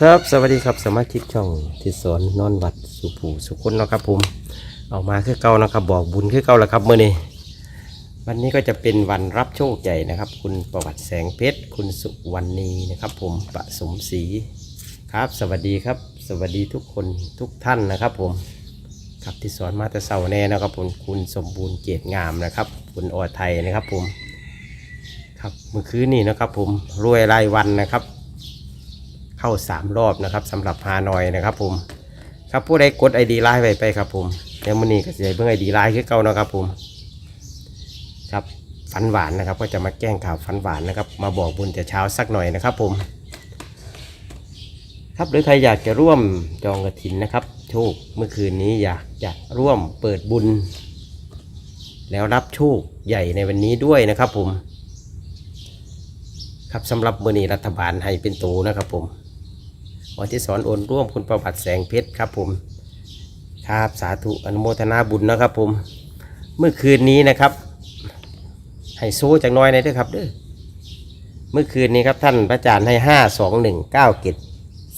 ครับสวัสดีครับสมาชิกช่องที่สอนนอนวัดสุภูสุคนเนาะครับผมออกมาคือเก่านะครับ บอกบุญคือเก่าแล้วครับเมื่อนี้วันนี้ก็จะเป็นวันรับโชคใหญ่นะครับ คุณประวัติแสงเพชรคุณสุวรรณีนะครับ ผมประสมศรีครับ สวัสดีครับ สวัสดีทุกคนทุกท่านนะครับ ผมครับที่สอนมาแต่เสาแน่นะครับผมคุณสมบูรณ์เกียรติงามนะครับ คุณออไทยนะครับผมครับเมื่อคืนนี้นะครับ ผมรวยรายวันนะครับ เข้าสามรอบนะครับสำหรับฮานอยนะครับผมครับผู้ใดกดไอดีไลน์ไปไปครับผมเดี๋ยวมื้อนี้ก็จะเบิ่งไอดีไลน์คือเก่านะครับผมครับฝันหวานนะครับ ก็จะมาแกล้งข่าวฝันหวานนะครับ มาบอกบุญแต่เช้าสักหน่อยนะครับผมครับหรือใครอยากจะร่วมจองกระถินนะครับ โชคเมื่อคืนนี้อยากจะร่วมเปิดบุญ แล้วรับโชคใหญ่ในวันนี้ด้วยนะครับผม ครับสำหรับมือนี้รัฐบาลให้เป็นตูนะครับผม วันที่สอนโอนร่วมคุณประวัติแสงเพชรครับผมครับสาธุอนุโมทนาบุญนะครับผม เมื่อคืนนี้นะครับ ให้โซ่จากน้อยหนอยเด้วยครับเด้อเมื่อคืนนี้ครับท่านพระอาจารย์ให้ห้าสองหนึ่งเก้าเกต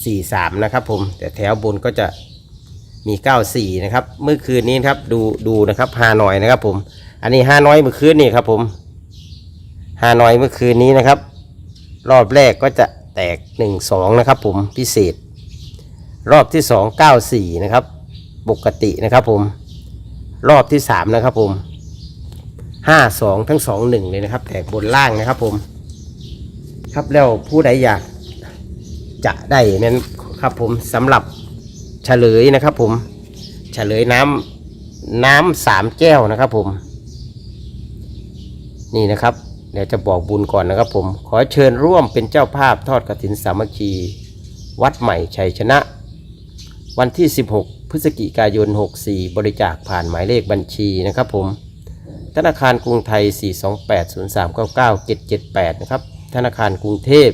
สี่สามนะครับผม แต่แถวบนก็จะมีเก้าสี่นะครับ เมื่อคืนนี้ครับดูดูนะครับฮานอยนะครับผม อันนี้ฮานอยเมื่อคืนนี้ครับผมฮานอยเมื่อคืนนี้นะครับ รอบแรกก็จะ แตก 1 2 นะครับผมพิเศษ รอบที่ 2 9 4 นะครับ ปกตินะครับผม รอบที่ 3 นะครับผม 5 2 ทั้ง 2 1 เลยนะครับ แตกบนล่างนะครับผม ครับแล้วผู้ใดอยากจะได้นั้นครับผมสำหรับเฉลยนะครับผมเฉลยน้ำน้ำสามแก้วนะครับผม นี่นะครับ เดี๋ยวจะบอกบุญก่อนนะครับผม ขอเชิญร่วมเป็นเจ้าภาพทอดกฐินสามัคคี วัดใหม่ชัยชนะ วันที่ 16 พฤศจิกายน 64 บริจาคผ่านหมายเลขบัญชีนะครับผม ธนาคารกรุงไทย 42803997778 นะครับ ธนาคารกรุงเทพ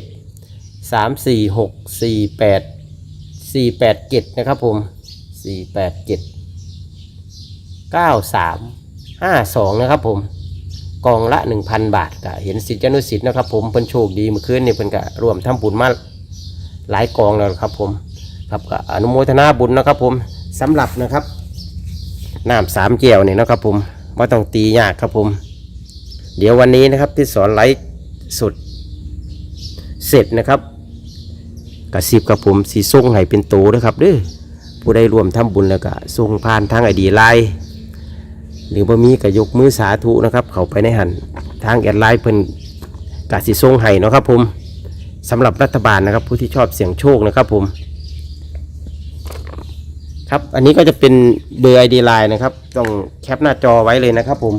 34648 487 นะครับผม 487 9352 นะครับผม กองละ 1,000 บาทก็เห็นสิทธิอนุสิทธิ์นะครับ ผมเพิ่นโชคดีเมื่อคืนนี่เพิ่นก็ร่วมทำบุญมาหลายกองแล้วครับผมครับก็อนุโมทนาบุญนะครับ ผมสำหรับนะครับน้ำสามเจียวนี่นะครับ ผมว่าต้องตียากครับผม เดี๋ยววันนี้นะครับที่สอนไลฟ์สดเสร็จนะครับกระสิบกับผมสีส่งให้เป็นโตนะครับเด้อผู้ใดร่วมทำบุญแล้วก็ส่งผ่านทางไอดีไลน์ หรือบ่มีก็ยกมือสาธุนะครับ เข้าไปในหันทางแอดไลน์เพิ่นกาสิทรงให้เนาะครับผมสำหรับรัฐบาลนะครับผู้ที่ชอบเสี่ยงโชคนะครับผม ครับอันนี้ก็จะเป็นเบอร์ ID ไลน์นะครับต้องแคปหน้าจอไว้เลยนะครับผม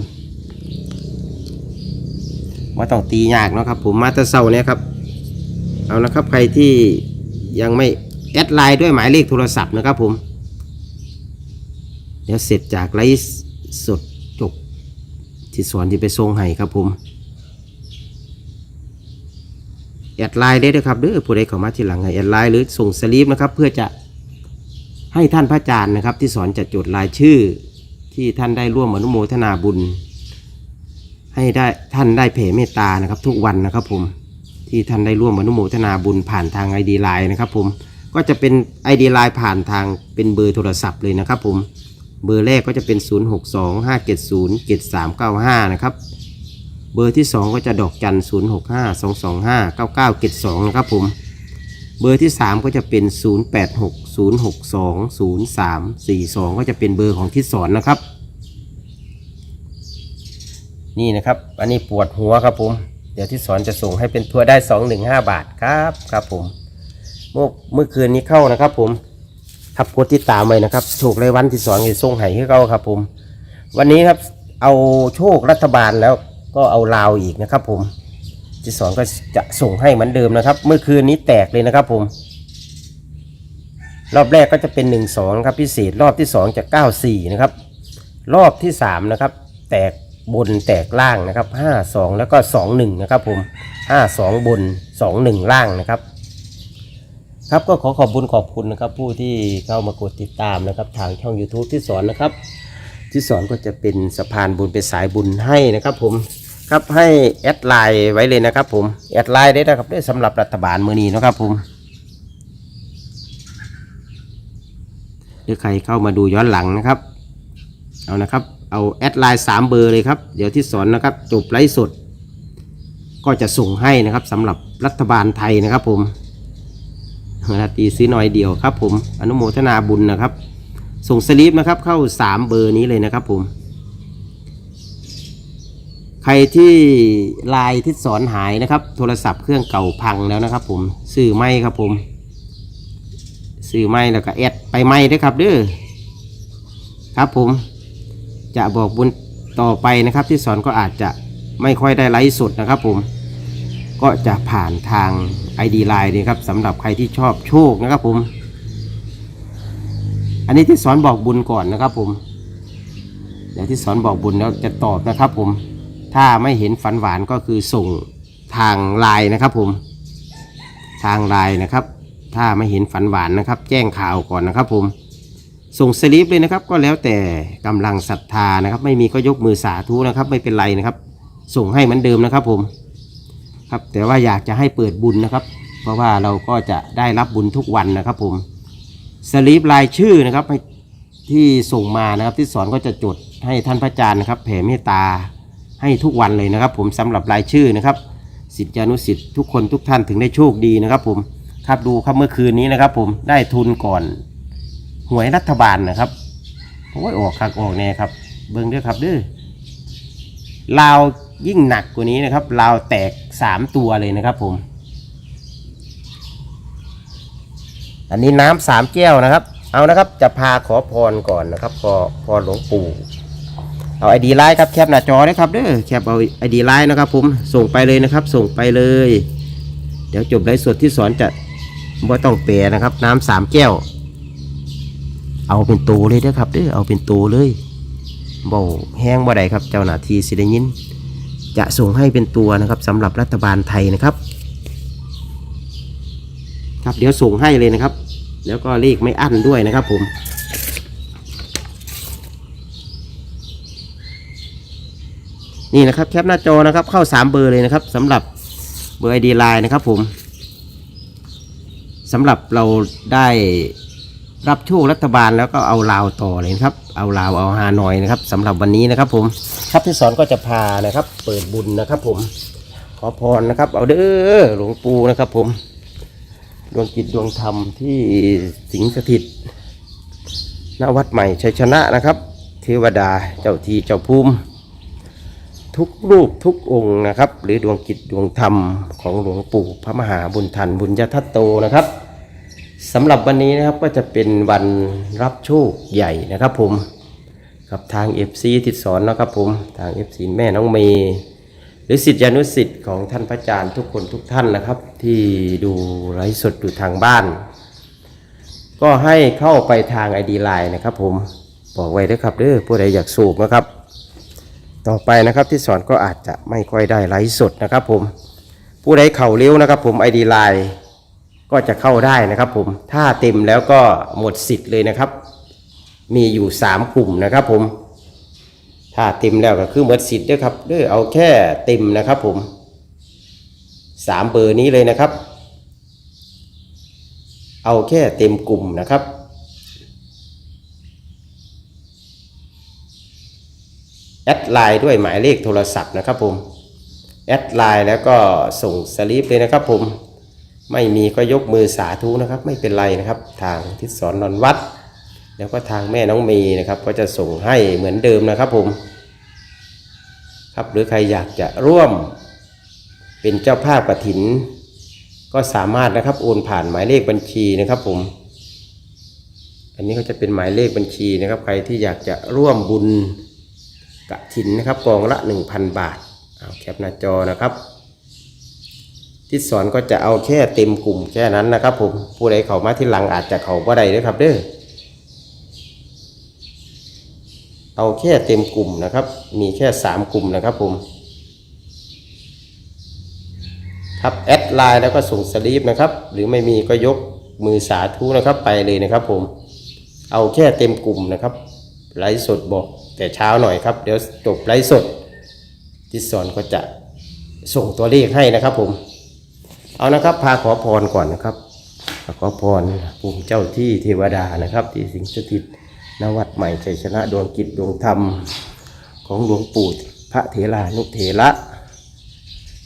มาต้องตียากเนาะครับผมมาตะเศร้าเนี่ยครับเอานะครับใครที่ยังไม่แอดไลน์ด้วยหมายเลขโทรศัพท์นะครับผม เดี๋ยวเสร็จจากไลฟ์ สดจบที่สอนที่ไปส่งให้ครับผมแอดไลน์ได้ด้วยครับเด้อผู้ใดเข้ามาทีหลังให้แอดไลน์หรือส่งสลีปนะครับ เพื่อจะให้ท่านพระอาจารย์นะครับ ที่สอนจะจดรายชื่อที่ท่านได้ร่วมอนุโมทนาบุญ ให้ได้ท่านได้เผยเมตตานะครับ ทุกวันนะครับผมที่ท่านได้ร่วมอนุโมทนาบุญผ่านทางไอดีไลน์นะครับผมก็จะเป็นไอดีไลน์ผ่านทางเป็นเบอร์โทรศัพท์เลยนะครับผม เบอร์แรกก็จะเป็น 0 6 2 5 7 0 7 3 9 5 นะครับ เบอร์ที่ 2 ก็จะดอกจัน 0 6 5 2 2 5 9 9 7 2 นะครับผม เบอร์ที่ 3 ก็จะเป็น 0 8 6 0 6 2 0 3 4 2 ก็จะเป็นเบอร์ของทิศสอนนะครับ นี่นะครับ อันนี้ปวดหัวครับผม เดี๋ยวทิศสอนจะส่งให้เป็นทัวร์ได้ 215 บาทครับ ครับผม เมื่อเมื่อคืนนี้เข้านะครับผม ครับกดติดตามไว้นะครับ โชครายวันที่สองจะส่งให้ให้เขาครับ ผม วันนี้ครับเอาโชครัฐบาลแล้วก็เอาลาวอีกนะครับ ผมที่สองก็จะส่งให้เหมือนเดิมนะครับ เมื่อคืนนี้แตกเลยนะครับ ผม รอบแรกก็จะเป็นหนึ่งสองครับพิเศษรอบที่สองจะเก้าสี่นะครับ รอบที่สามนะครับ แตกบนแตกล่างนะครับห้าสองแล้วก็สองหนึ่งนะครับ ผมห้าสองบนสองหนึ่งล่างนะครับ ครับก็ขอขอบคุณขอบคุณนะครับ ผู้ที่เข้ามากดติดตามนะครับ ทางช่อง YouTube ที่สอนนะครับ ที่สอนก็จะเป็นสะพานบุญเป็นสายบุญให้นะครับผมครับให้แอดไลน์ไว้เลยนะครับ ผมแอดไลน์ได้นะครับได้สำหรับรัฐบาลมือนี้นะครับผมหรือใครเข้ามาดูย้อนหลังนะครับ เอานะครับ เอาแอดไลน์3เบอร์เลยครับ เดี๋ยวที่สอนนะครับจบไลฟ์สด ก็จะส่งให้นะครับสำหรับรัฐบาลไทยนะครับผม นาตีซื้อหน่อยเดียวครับผมอนุโมทนาบุญนะครับ ส่งสลิปนะครับเข้า 3 เบอร์นี้เลยนะครับผม ใครที่ไลน์ที่สอนหายนะครับ โทรศัพท์เครื่องเก่าพังแล้วนะครับผมซื้อไม่ครับผมซื้อไม่แล้วก็แอดไปไม่ด้วยครับเด้อครับผมจะบอกบุญต่อไปนะครับ ที่สอนก็อาจจะไม่ค่อยได้ไลฟ์สดนะครับผม ก็จะผ่านทาง ID Line นี่ครับสำหรับใครที่ชอบโชคนะครับผม อันนี้ที่สอนบอกบุญก่อนนะครับผม เดี๋ยวที่สอนบอกบุญแล้วจะตอบนะครับผม ถ้าไม่เห็นฝันหวานก็คือส่งทางไลน์นะครับผม ทางไลน์นะครับ ถ้าไม่เห็นฝันหวานนะครับ แจ้งข่าวก่อนนะครับผม ส่งสลิปเลยนะครับ ก็แล้วแต่กำลังศรัทธานะครับ ไม่มีก็ยกมือสาธุนะครับ ไม่เป็นไรนะครับ ส่งให้เหมือนเดิมนะครับผม ครับ แต่ว่าอยากจะให้เปิดบุญนะครับ เพราะว่าเราก็จะได้รับบุญทุกวันนะครับ ผมสลิปรายชื่อนะครับที่ส่งมานะครับ ที่สอนก็จะจดให้ท่านพระอาจารย์นะครับ แผ่เมตตาให้ทุกวันเลยนะครับ ผมสำหรับรายชื่อนะครับสิทธิานุสิทธิ์ทุกคนทุกท่านถึงได้โชคดีนะครับ ผมครับดูครับเมื่อคืนนี้นะครับ ผมได้ทุนก่อนหวยรัฐบาลนะครับโอ้ยออกคักออกแน่ครับ เบิ่งเด้วยครับเด้อลาว ยิ่งหนักกว่านี้นะครับลาวแตกสามตัวเลยนะครับผม อันนี้น้ำสามแก้วนะครับ เอานะครับจะพาขอพรก่อนนะครับพอพรหลวงปู่เอาไอดีไลน์ครับแคปหน้าจอได้ครับเด้อแคปเอาไอดีไลน์นะครับผมส่งไปเลยนะครับ ส่งไปเลย เดี๋ยวจบไลฟ์สดที่สอนจะบ่ต้องแปรนะครับ น้ำสามแก้ว เอาเป็นตัวเลยเด้อครับเด้อเอาเป็นตัวเลยบ่แห้งบ่ได้ครับเจ้าหน้าที่สิได้ยิน จะส่งให้เป็นตัวนะครับสำหรับรัฐบาลไทยนะครับ ครับเดี๋ยวส่งให้เลยนะครับ แล้วก็เลขไม่อั้นด้วยนะครับผมนี่นะครับแคปหน้าจอนะครับเข้า 3 เบอร์เลยนะครับสำหรับเบอร์ ID Line นะครับผมสำหรับเราได้ รับโชครัฐบาลแล้วก็เอาลาวต่อเลยครับ เอาลาวเอาฮานอยนะครับสำหรับวันนี้นะครับ ผมครับที่สอนก็จะพานะครับ เปิดบุญนะครับ ผม ขอพรนะครับ เอาเด้อหลวงปู่นะครับ ผมดวงจิตดวงธรรมที่สิงสถิตณวัดใหม่ชัยชนะนะครับ เทวดาเจ้าทีเจ้าภูมิ ทุกรูปทุกองค์นะครับ หรือดวงจิตดวงธรรมของหลวงปู่พระมหาบุญทันบุญญทัตโตนะครับ สำหรับวันนี้นะครับก็จะเป็นวันรับโชคใหญ่นะครับผมกับทาง FC ทิศสอนนะครับผมทาง FC แม่น้องเมย์หรือสิทธิานุสิทธิ์ของท่านพระอาจารย์ทุกคนทุกท่านนะครับ ที่ดูไลฟ์สดอยู่ทางบ้าน ก็ให้เข้าไปทาง ID Line นะครับผมบอกไว้ด้วยครับเด้อผู้ใดอยากสูบนะครับ ต่อไปนะครับที่สอนก็อาจจะไม่ค่อยได้ไลฟ์สดนะครับผมผู้ใดเข่าเร็วนะครับผม ID Line ก็จะเข้าได้นะครับผมถ้าเต็มแล้วก็หมดสิทธิ์เลยนะครับ มีอยู่ 3 กลุ่มนะครับผมถ้าเต็มแล้วก็คือหมดสิทธิ์ด้วยครับด้อเอาแค่เต็มนะครับผมสามเบอร์นี้เลยนะครับ เอาแค่เต็มกลุ่มนะครับแอดไลน์ด้วยหมายเลขโทรศัพท์นะครับผมแอดไลน์แล้วก็ส่งสลิปเลยนะครับผม ไม่มีก็ยกมือสาธุนะครับ ไม่เป็นไรนะครับ ทางทิศสอนนอนวัด แล้วก็ทางแม่น้องเมย์นะครับ ก็จะส่งให้เหมือนเดิมนะครับผม ครับหรือใครอยากจะร่วมเป็นเจ้าภาพกระถิน ก็สามารถนะครับโอนผ่านหมายเลขบัญชีนะครับผม อันนี้ก็จะเป็นหมายเลขบัญชีนะครับ ใครที่อยากจะร่วมบุญกระถินนะครับกองละ 1,000 บาทเอาแคปหน้าจอนะครับ ที่สอนก็จะเอาแค่เต็มกลุ่มแค่นั้นนะครับผมผู้ใดเข้ามาที่หลังอาจจะเข้าบ่ได้ด้วยครับเด้อเอาแค่เต็มกลุ่มนะครับ มีแค่สามกลุ่มนะครับผมครับแอดไลน์แล้วก็ส่งสลีปนะครับ หรือไม่มีก็ยกมือสาธุนะครับไปเลยนะครับผมเอาแค่เต็มกลุ่มนะครับไลฟ์สดบอกแต่เช้าหน่อยครับ เดี๋ยวจบไลฟ์สดที่สอนก็จะส่งตัวเลขให้นะครับผม เอานะครับพาขอพรก่อนนะครับ ขอพรภูมิเจ้าที่เทวดานะครับ ที่สิงสถิตณวัดใหม่ชัยชนะดวงกิจดวงธรรมของหลวงปู่พระเถรานุเถระ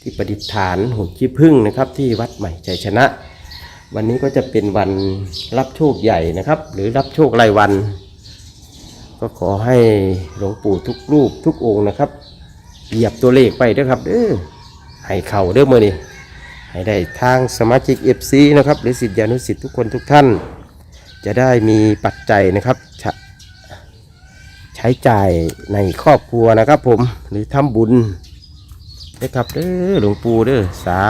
ที่ประดิษฐานหุ่นขี้ผึ้งนะครับ ที่วัดใหม่ชัยชนะ วันนี้ก็จะเป็นวันรับโชคใหญ่นะครับ หรือรับโชครายวัน ก็ขอให้หลวงปู่ทุกรูปทุกองค์นะครับ เหยียบตัวเลขไปด้อครับเด้อให้เข่าเด้อเมื่อนี่ ให้ได้ทางสมาชิก FC นะครับหรือสิทธิานุสิทธิทุกคนทุกท่าน จะได้มีปัจจัยนะครับใช้ใช้จ่ายในครอบครัวนะครับผมหรือทำบุญนะครับเด้อหลวงปู่เด้อสา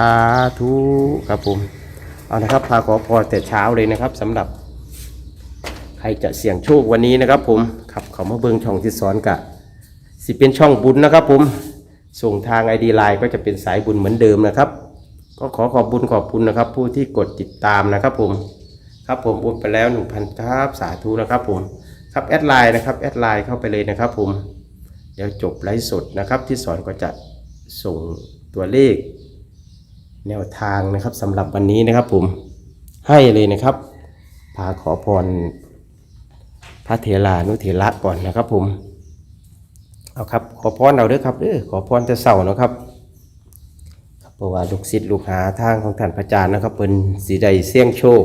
ธุครับผมเอานะครับพาขอพรแต่เช้าเลยนะครับสำหรับ ใครจะเสี่ยงโชควันนี้นะครับ ผมครับเขามาเบิงช่องที่สอนกะสิเป็นช่องบุญนะครับ ผมส่งทางไอดีไลน์ก็จะเป็นสายบุญเหมือนเดิมนะครับ ก็ขอขอบบุญขอบคุณนะครับ ผู้ที่กดติดตามนะครับผม ครับผมโอนไปแล้ว 1,000ครับสาธุนะครับผม ครับแอดไลน์นะครับแอดไลน์เข้าไปเลยนะครับผม เดี๋ยวจบไลฟ์สดนะครับที่สอนก็จะส่งตัวเลข แนวทางนะครับสำหรับวันนี้นะครับผมให้เลยนะครับพาขอพรพระเถรานุเถระก่อนนะครับผมเอาครับขอพรเอาเด้อครับเด้อขอพรแต่เสาเนะครับ เพราะว่าลูกศิษย์ลูกหาทางของท่านพระอาจารย์นะครับเป็นสีใดเสี่ยงโชค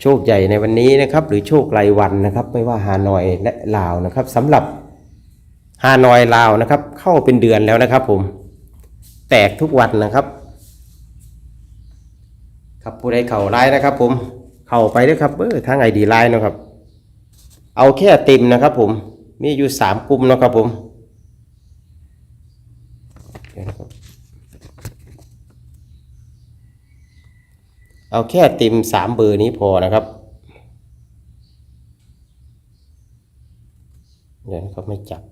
โชคใหญ่ในวันนี้นะครับ หรือโชครายวันนะครับ ไม่ว่าฮานอยและลาวนะครับสำหรับฮานอยลาวนะครับ เข้าเป็นเดือนแล้วนะครับ ผม แตกทุกวันนะครับ ครับผู้ใดเข่าไลน์นะครับ ผมเข่าไปด้วยครับเออทางไอดีไลน์นะครับ เอาแค่เต็มนะครับ ผมมีอยู่สามกลุ่มนะครับผมเดี๋ยวนะครับ เอาแค่ต็มสามเบอร์นี้พอนะครับเดี๋ยวนะครับไม่จับ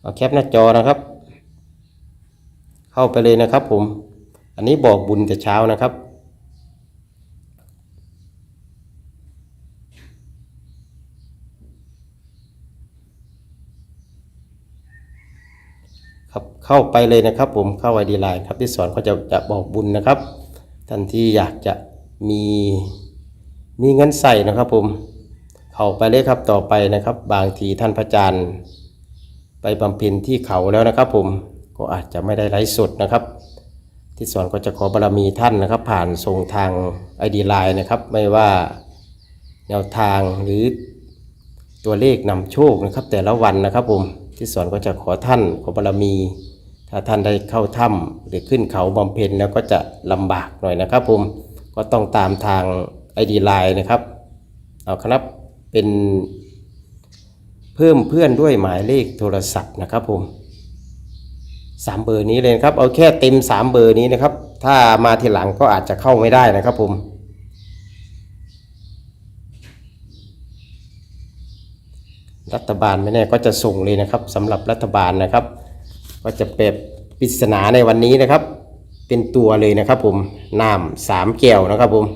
เอาแคปหน้าจอนะครับ เข้าไปเลยนะครับผม อันนี้บอกบุญแต่เช้านะครับ ครับ เข้าไปเลยนะครับผมเข้าไอดีไลน์ครับที่สอนก็จะจะบอกบุญนะครับท่านที่อยากจะมีมีเงินใส่นะครับผมเข้าไปเลยครับต่อไปนะครับ บางทีท่านพระอาจารย์ไปบำเพ็ญที่เขาแล้วนะครับผมก็อาจจะไม่ได้ไลฟ์สดนะครับ ที่สอนก็จะขอบารมีท่านนะครับ ผ่านส่งทางไอดีไลน์นะครับ ไม่ว่าแนวทางหรือตัวเลขนำโชคนะครับ แต่ละวันนะครับผมที่สอนก็จะขอท่านขอบารมี ถ้าท่านได้เข้าถ้ำหรือขึ้นเขาบำเพ็ญแล้วก็จะลำบากหน่อยนะครับผมก็ต้องตามทางไอดีไลน์นะครับ เอาครับเป็นเพิ่มเพื่อนด้วยหมายเลขโทรศัพท์นะครับผมสามเบอร์นี้เลยครับ เอาแค่เต็มสามเบอร์นี้นะครับ ถ้ามาทีหลังก็อาจจะเข้าไม่ได้นะครับผมรัฐบาลไม่แน่ก็จะส่งเลยนะครับสำหรับรัฐบาลนะครับ ก็จะเป็นปริศนาในวันนี้นะครับ เป็นตัวเลยนะครับผมน้ำสามแก้วนะครับผม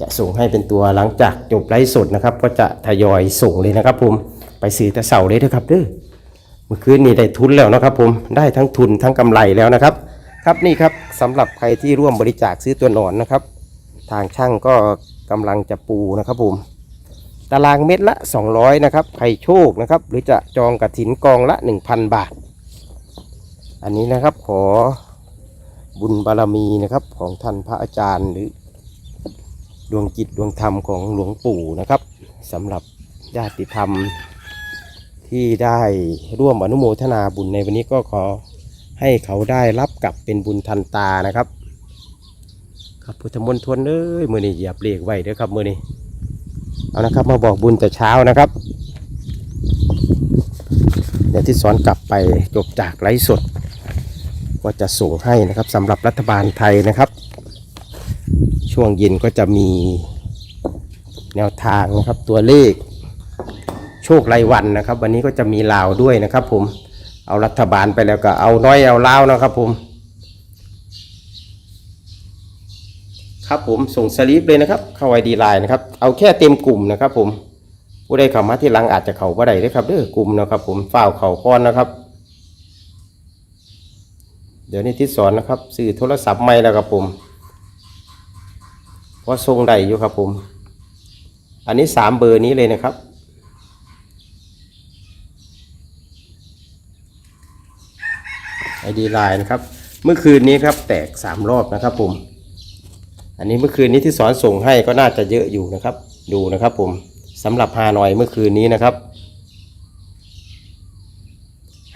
จะส่งให้เป็นตัวหลังจากจบไลฟ์สดนะครับ ก็จะทยอยส่งเลยนะครับผมไปซื้อแต่เสาร์เลยนะครับเด้อเมื่อคืนนี้ได้ทุนแล้วนะครับผมได้ทั้งทุนทั้งกำไรแล้วนะครับ ครับนี่ครับสำหรับใครที่ร่วมบริจาคซื้อตัวหนอนนะครับ ทางช่างก็กำลังจะปูนะครับผมตารางเม็ดละ 200นะครับใครโชคนะครับ หรือจะจองกระถินกองละ 1,000 บาท อันนี้นะครับขอบุญบารมีนะครับของท่านพระอาจารย์หรือดวงจิตดวงธรรมของหลวงปู่นะครับสำหรับญาติธรรมที่ได้ร่วมอนุโมทนาบุญในวันนี้ก็ขอให้เขาได้รับกลับเป็นบุญทันตานะครับ ครับพุทธมนตรเอ้ยมือนี้เหยียบเลขไว้เด้อครับมือนี้เอานะครับมาบอกบุญแต่เช้านะครับ เดี๋ยวที่สอนกลับไปจบจากไลฟ์สด ก็จะส่งให้นะครับสำหรับรัฐบาลไทยนะครับ ช่วงเย็นก็จะมีแนวทางนะครับตัวเลข โชครายวันนะครับ วันนี้ก็จะมีลาวด้วยนะครับ ผมเอารัฐบาลไปแล้วก็เอาน้อยเอาลาวนะครับผม ครับผมส่งสลิปเลยนะครับ เข้าไอดีไลน์นะครับ เอาแค่เต็มกลุ่มนะครับ ผมผู้ใดเข้ามาที่หลังอาจจะเข้าบ่ได้เลยครับเด้อกลุ่มนะครับ ผมฝ้าเข้าก้อนนะครับ เดี๋ยวนี้ที่สอนนะครับซื้อโทรศัพท์ใหม่แล้วครับผมเพราะทรงได้อยู่ครับผม อันนี้สามเบอร์นี้เลยนะครับ ไอดีไลน์นะครับ เมื่อคืนนี้ครับแตกสามรอบนะครับผมอันนี้เมื่อคืนนี้ที่สอนส่งให้ก็น่าจะเยอะอยู่นะครับ ดูนะครับผมสำหรับฮานอยเมื่อคืนนี้นะครับ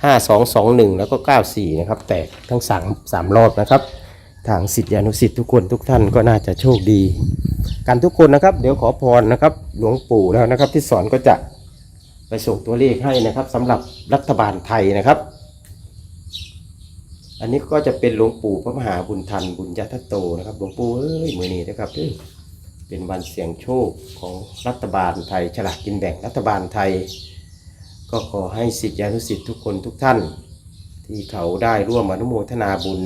ห้าสองสองหนึ่งแล้วก็เก้าสี่นะครับ แตกทั้งสามสามรอบนะครับ ทางสิทธิอนุสิทธิ์ทุกคนทุกท่านก็น่าจะโชคดี กันทุกคนนะครับ เดี๋ยวขอพรนะครับ หลวงปู่แล้วนะครับ ที่สอนก็จะไปส่งตัวเลขให้นะครับสำหรับรัฐบาลไทยนะครับ อันนี้ก็จะเป็นหลวงปู่พระมหาบุญทันบุญญาทัตโตนะครับหลวงปู่เอ้ยมือนี้นะครับเอ้ยเป็นวันเสี่ยงโชคของรัฐบาลไทยฉลากกินแบ่งรัฐบาลไทย ก็ขอให้สิทธิอนุสิทธิ์ทุกคนทุกท่าน ที่เขาได้ร่วมอนุโมทนาบุญ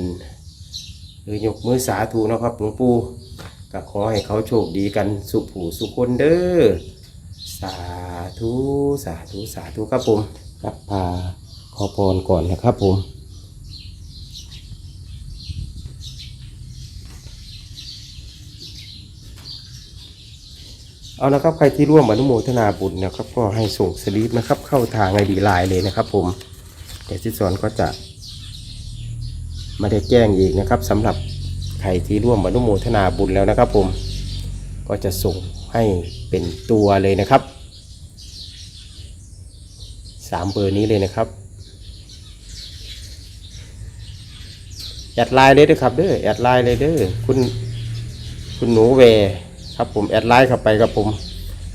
หรือยกมือสาธุนะครับหลวงปู่ก็ขอให้เขาโชคดีกันสุขผู้สุขคนเด้อสาธุสาธุสาธุครับผมครับพาขอพรก่อนนะครับผม เอาละครับใครที่ร่วมอนุโมทนาบุญนะครับ ก็ให้ส่งสลิปนะครับ เข้าทางไอดีไลน์เลยนะครับ ผมเดี๋ยวที่สอนก็จะไม่ได้แจ้งอีกนะครับสำหรับใครที่ร่วมอนุโมทนาบุญแล้วนะครับ ผมก็จะส่งให้เป็นตัวเลยนะครับสามเบอร์นี้เลยนะครับแอดไลน์เลยด้อครับเด้อแอดไลน์เลยเด้อคุณคุณหนูเว ครับผมแอดไลน์เข้าไปครับผม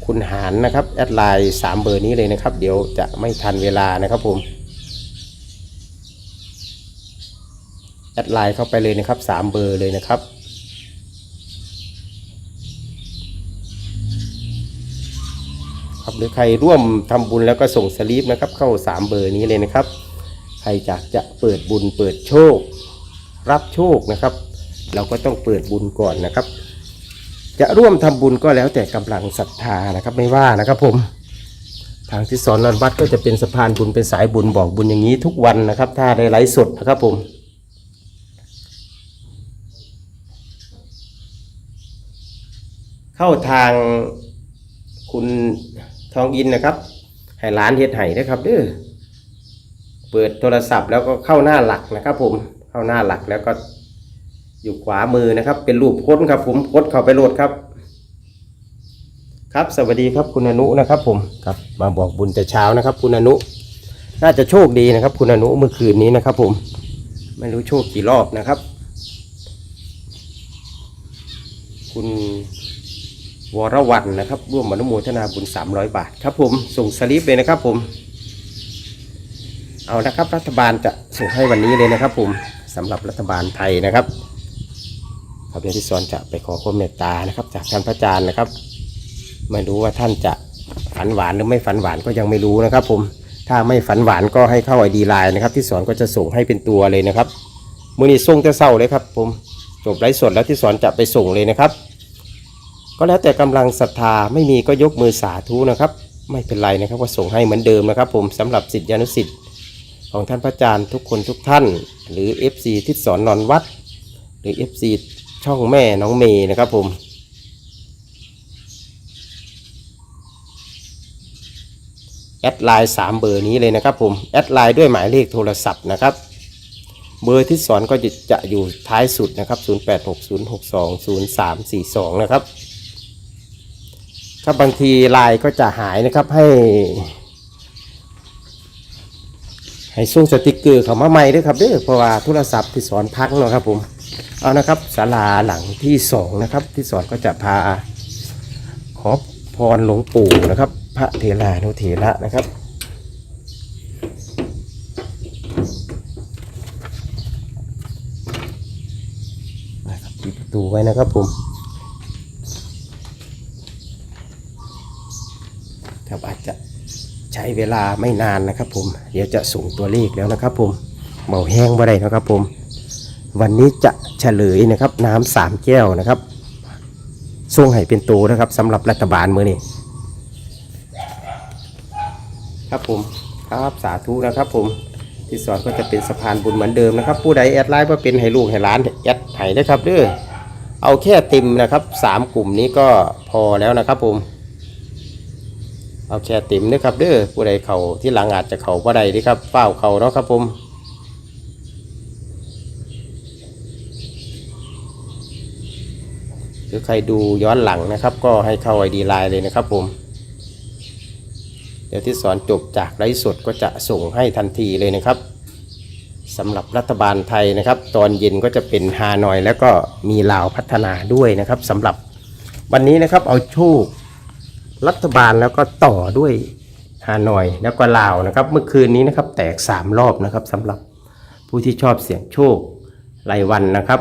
คุณหารนะครับแอดไลน์สามเบอร์นี้เลยนะครับ เดี๋ยวจะไม่ทันเวลานะครับผมแอดไลน์เข้าไปเลยนะครับสามเบอร์เลยนะครับครับหรือใครร่วมทำบุญแล้วก็ส่งสลิปนะครับ เข้าสามเบอร์นี้เลยนะครับ ใครอยากจะเปิดบุญเปิดโชค รับโชคนะครับ เราก็ต้องเปิดบุญก่อนนะครับ จะร่วมทำบุญก็แล้วแต่กำลังศรัทธานะครับไม่ว่านะครับผมทางที่สอนนอนวัดก็จะเป็นสะพานบุญเป็นสายบุญบอกบุญอย่างนี้ทุกวันนะครับ ถ้าได้ไลฟ์สดนะครับผมเข้าทางคุณทองอินนะครับให้ร้านเฮ็ดไห้นะครับเด้อเปิดโทรศัพท์แล้วก็เข้าหน้าหลักนะครับผมเข้าหน้าหลักแล้วก็ อยู่ขวามือนะครับ เป็นรูปโค้ดครับ ผมโค้ดเข้าไปโหลดครับ ครับสวัสดีครับคุณอนุนะครับผมครับมาบอกบุญแต่เช้านะครับ คุณอนุ น่าจะโชคดีนะครับ คุณอนุเมื่อคืนนี้นะครับ ผม ไม่รู้โชคกี่รอบนะครับ คุณวรวันนะครับร่วมอนุโมทนาบุญ 300 บาทครับผมส่งสลิปเลยนะครับผม เอานะครับรัฐบาลจะส่งให้วันนี้เลยนะครับ ผมสำหรับรัฐบาลไทยนะครับ ครับเดี๋ยวที่สอนจะไปขอความเมตตานะครับ จากท่านพระอาจารย์นะครับไม่รู้ว่าท่านจะฝันหวานหรือไม่ฝันหวานก็ยังไม่รู้นะครับ ผมถ้าไม่ฝันหวานก็ให้เข้าไอดีไลน์นะครับ ที่สอนก็จะส่งให้เป็นตัวเลยนะครับมือนี้ส่งจะเศร้าเลยครับ ผมจบไลฟ์สดแล้วที่สอนจะไปส่งเลยนะครับ ก็แล้วแต่กำลังศรัทธาไม่มีก็ยกมือสาธุนะครับ ไม่เป็นไรนะครับก็ส่งให้เหมือนเดิมนะครับ ผมสำหรับสิทธิอนุสิทธิ์ของท่านพระอาจารย์ทุกคนทุกท่าน หรือ FC ทิศสอนนอนวัด หรือ FC ช่องแม่น้องเมย์นะครับผมแอดไลน์3เบอร์นี้เลยนะครับผมแอดไลน์ด้วยหมายเลขโทรศัพท์นะครับ เบอร์ที่สอนก็จะจะอยู่ท้ายสุดนะครับ 0860620342 นะครับถ้าบางทีไลน์ก็จะหายนะครับให้ ให้ส่งสติกเกอร์เข้ามาใหม่ด้วยครับเด้อเพราะว่าโทรศัพท์ที่สอนพักเนาะครับผม เอานะครับศาลาหลังที่สองนะครับ ที่สอนก็จะพาขอพรหลวงปู่นะครับ พระเถรานุเถระนะครับนะครับปิดประตูไว้นะครับผมครับอาจจะใช้เวลาไม่นานนะครับผม เดี๋ยวจะส่งตัวเลขแล้วนะครับผมเบาแห้งบ่ได้นะครับผม วันนี้จะเฉลยนะครับ น้ำสามแก้วนะครับส่งให้เป็นตัวนะครับสำหรับรัฐบาลมือนี้ครับผมครับสาธุนะครับผมที่สอนก็จะเป็นสะพานบุญเหมือนเดิมนะครับ ผู้ใดแอดไลน์ว่าเป็นให้ลูกให้หลานแอดให้นะครับเด้อเอาแค่ติมนะครับสามกลุ่มนี้ก็พอแล้วนะครับผมเอาแค่ติมนะครับเด้อผู้ใดเขาที่หลังอาจจะเขาผู้ใดดีครับเฝ้าเขาเนาะครับผม รือใครดูย้อนหลังนะครับ ก็ให้เข้าไอดีไลน์เลยนะครับผมเดี๋ยวที่สอนจบจากไลฟ์สดก็จะส่งให้ทันทีเลยนะครับสำหรับรัฐบาลไทยนะครับ ตอนเย็นก็จะเป็นฮานอยแล้วก็มีลาวพัฒนาด้วยนะครับสำหรับวันนี้นะครับเอาโชครัฐบาลแล้วก็ต่อด้วยฮานอยแล้วก็ลาวนะครับ เมื่อคืนนี้นะครับแตก 3 รอบนะครับสำหรับผู้ที่ชอบเสี่ยงโชครายวันนะครับ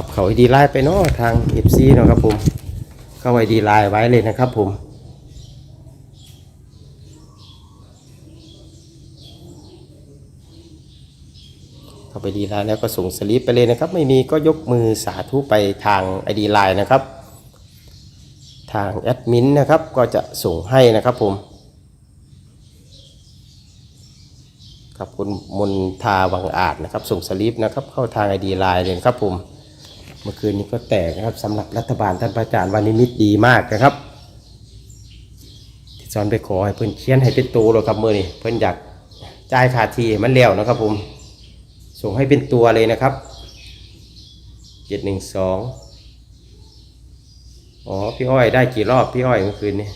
ครับเขาไอดีไลน์ไปเนาะทาง FC เนาะครับผมเข้าไอดีไลน์ไว้เลยนะครับผมเข้าไปดีไลน์แล้วก็ส่งสลิปไปเลยนะครับ ไม่มีก็ยกมือสาธุไปทางไอดีไลน์นะครับ ทางแอดมินนะครับก็จะส่งให้นะครับผมครับคุณมนทาวังอาจนะครับ ส่งสลิปนะครับ เข้าทางไอดีไลน์เลยครับผม เมื่อคืนนี้ก็แตกนะครับสำหรับรัฐบาลท่านประจารย์วันนิมิตดีมากนะครับที่สอนไปขอให้เพื่อนเขียนให้เป็นตัวเลยครับมือนี่เพื่อนอยากจ่ายคาทีมันแล้วนะครับผม ส่งให้เป็นตัวเลยนะครับเจ็ดหนึ่งสองอ๋อพี่อ้อยได้กี่รอบพี่อ้อยเมื่อคืนนี้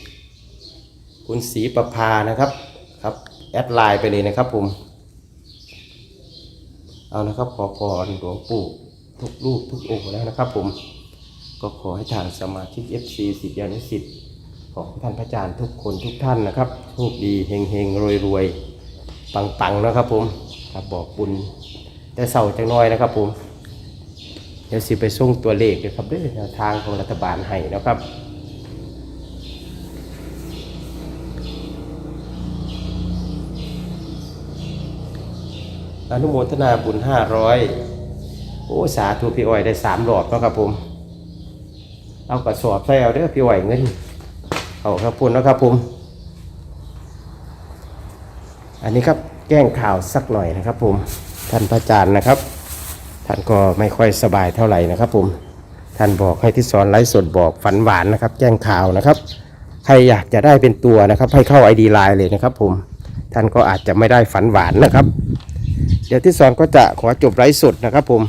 คุณศรีประภานะครับครับแอดไลน์ไปเลยนะครับผม เอานะครับขอพรหลวงปู่ ทุกรูปทุกองค์แล้วนะครับ ผมก็ขอให้ทางสมาชิก FC สิทธิานุสิทธิ์ของท่านพระอาจารย์ทุกคนทุกท่านนะครับโชคดีเฮงเฮงรวยรวยปังปังๆนะครับ ผมครับบอกบุญแต่เสาจังน้อยนะครับ ผมเดี๋ยวสิไปส่งตัวเลขเลยครับเด้วยแนวทางของรัฐบาลให้นะครับอนุโมทนาบุญห้าร้อย โอ้สาธุพี่อ้อยได้สามหลอดแล้วครับผม เอากระสอบใส่เอาเด้อพี่อ้อยเงินเอาครับพุ่นนะครับผม อันนี้ครับแก้งข่าวสักหน่อยนะครับผม ท่านพระอาจารย์นะครับ ท่านก็ไม่ค่อยสบายเท่าไหร่นะครับผม ท่านบอกให้ที่สอนไลฟ์สดบอกฝันหวานนะครับ แจ้งข่าวนะครับ ใครอยากจะได้เป็นตัวนะครับ ให้เข้าไอดีไลน์เลยนะครับผม ท่านก็อาจจะไม่ได้ฝันหวานนะครับ เดี๋ยวที่สอนก็จะขอจบไลฟ์สดนะครับผม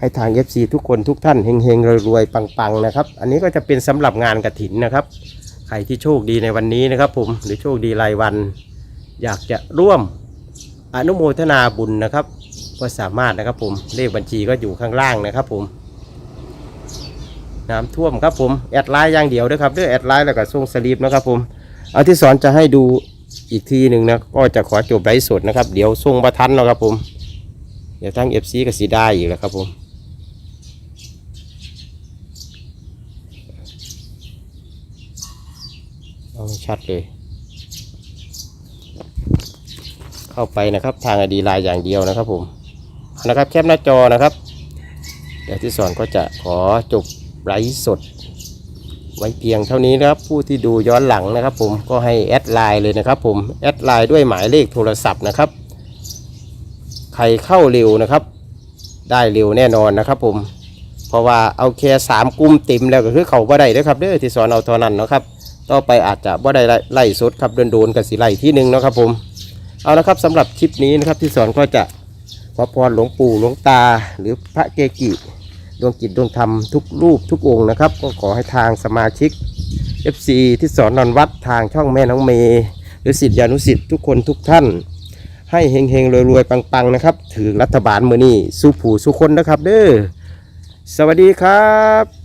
ให้ทาง FC ทุกคนทุกท่านเฮงๆรวยๆปังๆนะครับ อันนี้ก็จะเป็นสำหรับงานกระถินนะครับ ใครที่โชคดีในวันนี้นะครับ ผมหรือโชคดีรายวัน อยากจะร่วมอนุโมทนาบุญนะครับ ก็สามารถนะครับผมเลขบัญชีก็อยู่ข้างล่างนะครับ ผม น้ำท่วมครับผมแอดไลน์อย่างเดียวด้วยครับด้วยแอดไลน์แล้วก็ส่งสลิปนะครับ ผมเอาที่สอนจะให้ดูอีกทีหนึ่งนะก็จะขอจบไลฟ์สดนะครับ เดี๋ยวส่งประทันแล้วครับผม เดี๋ยวทั้ง FC ก็สีได้อีกแล้วครับผม เอาให้ ชัดเลย เข้าไปนะครับทางอดีไลน์อย่างเดียวนะครับผมนะครับแคปหน้าจอนะครับ เดี๋ยวที่สอนก็จะขอจบไลฟ์สด ไว้เพียงเท่านี้นะครับ ผู้ที่ดูย้อนหลังนะครับ ผมก็ให้แอดไลน์เลยนะครับ ผมแอดไลน์ด้วยหมายเลขโทรศัพท์นะครับ ใครเข้าเร็วนะครับ ได้เร็วแน่นอนนะครับ ผมเพราะว่าเอาแค่สามกลุ่มเต็มแล้วก็คือเขาบ่ได้ด้อครับเด้อที่สอนเอาเท่านั้นเนาะครับ ต่อไปอาจจะบ่ได้ไล่สดครับโดนๆกับสิไล่ที่หนึ่งเนาะครับผมเอาละครับสำหรับคลิปนี้นะครับที่สอนก็จะขอพรหลวงปู่หลวงตา หรือพระเกจิดวงจิตดวงธรรมทุกรูปทุกองค์นะครับ ก็ขอให้ทางสมาชิก FC ที่สอนนอนวัดทางช่องแม่น้องเมย์หรือสิทธิานุสิทธิ์ทุกคนทุกท่าน ให้เฮงเฮงๆรวยๆปังๆนะครับถือรัฐบาลมือนี้สู้ผู้สู้คนนะครับ เด้อสวัสดีครับ